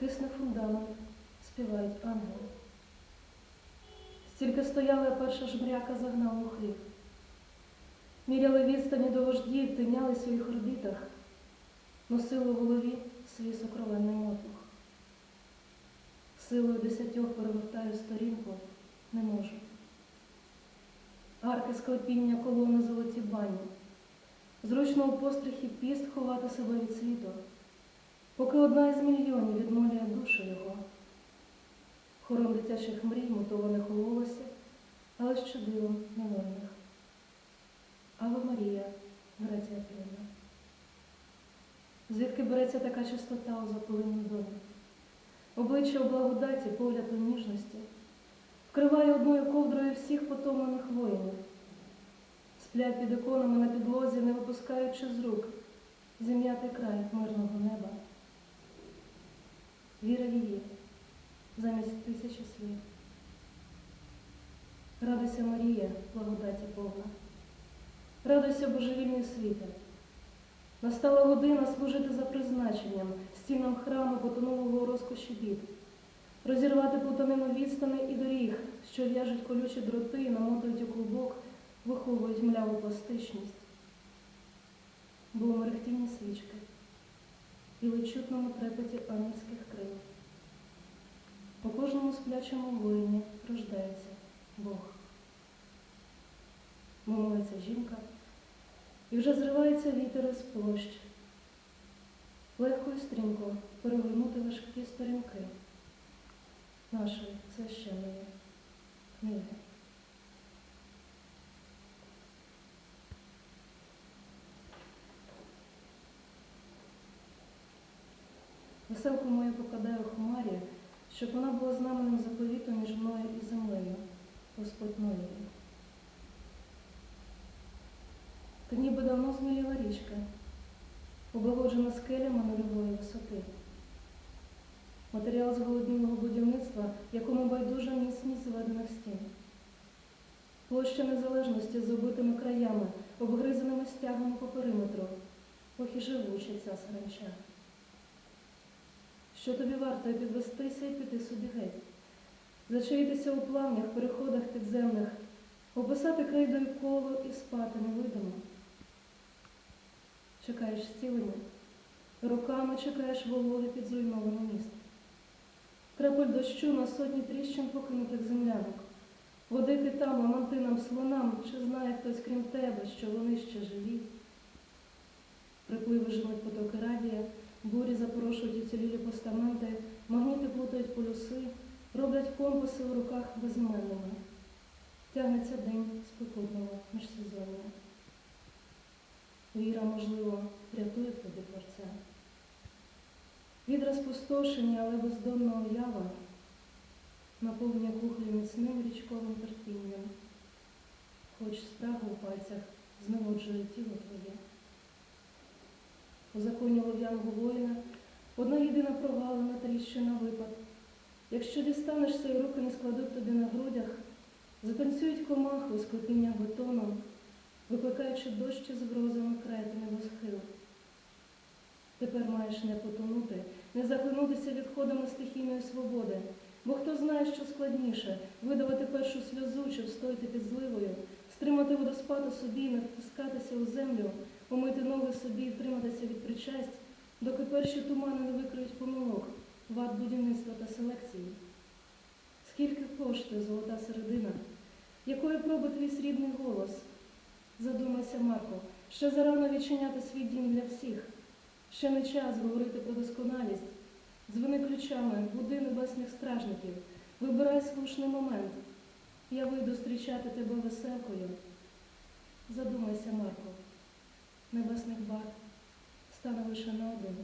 кисне фундамент, співають ангели. Стільки стояли, а перша жмряка загнала у хлів. Міряли відстані до вождів, тинялись у своїх орбітах, носили в голові свій сокровенний мотлух. Силою десятьох перевертаю сторінку, не можу. Арки склепіння колони золоті бані. Зручно у постріхі піст ховати себе від світу, поки одна із мільйонів відмолює душу його. Хором дитячих мрій, мотованих у волосі, але що дивом невольних. Ава Марія, Греція Півна. Звідки береться така чистота у запаленій домі? Обличчя у благодаті, погляд у ніжності, вкриває одною ковдрою всіх потомлених воїнів, сплять під іконами на підлозі, не випускаючи з рук зім'ятий край мирного неба. Віра її замість тисячі слів. Радуйся, Марія, благодаті Бога. Радуйся, божевільний світе. Настала година служити за призначенням, стінам храму потонулого розкоші бід, розірвати плутанину відстани і доріг, що в'яжуть колючі дроти, і намотують у клубок, виховують мляву пластичність. Бо у мерехтінні свічки і лечутному трепеті ангельських крил. У кожному сплячому воїні рождається Бог. Молиться жінка, і вже зривається вітер із площ. Легко і стрімко перегорнути важкі сторінки нашої священної книги. Веселку мою покладаю в хмарі, щоб вона була знаменем заповіту між мною і землею, Господь моєю. Та ніби давно зміліла річка, облагоджена скелями нульової висоти. Матеріал зголоднілого будівництва, якому байдужа міцність зведених стін. Площа незалежності з оббитими краями, обгризаними стягами по периметру, ох і живуча ця саранча. Що тобі варто підвестися і піти собі геть, зачаїтися у плавнях, переходах підземних, описати крейдою коло і спати невидимо. Чекаєш зцілення, руками чекаєш вологи під зруйноване місто. Крапель дощу на сотні тріщин покинутих землянок. Води китам, ламантинам, слонам, чи знає хтось крім тебе, що вони ще живі. Припливи женуть потоки радія, бурі запорошують уцілілі постаменти, магніти плутають полюси, роблять компаси у руках безіменними. Тягнеться день спекотного міжсезоння. Віра, можливо, рятує тобі Творця. Відра спустошення, але бездонна уява наповнює кухлі міцним річковим терпінням, хоч страх у пальцях зневоджує тіло твоє. У законі лов'яного воїна одна єдина провалена тріщина випад. Якщо дістанешся і руки не складуть тобі на грудях, затанцюють комахи у склепіннях бетону, викликаючи дощі з грозами крети небосхил. Тепер маєш не потонути, не заклинутися відходами стихійної свободи, бо хто знає, що складніше видавати першу сльозу чи встояти під зливою, стримати водоспад у собі, не втискатися у землю, умити ноги собі і втриматися від причасть, доки перші тумани не викриють помилок, вад будівництва та селекції. Скільки коштує золота середина? Якої проби твій срібний голос? Задумайся, Марко, ще зарано відчиняти свій дім для всіх. Ще не час говорити про досконалість. Дзвони ключами, буди небесних стражників, вибирай слушний момент. Я вийду зустрічати тебе веселкою. Задумайся, Марко, небесних бар стане выше на один.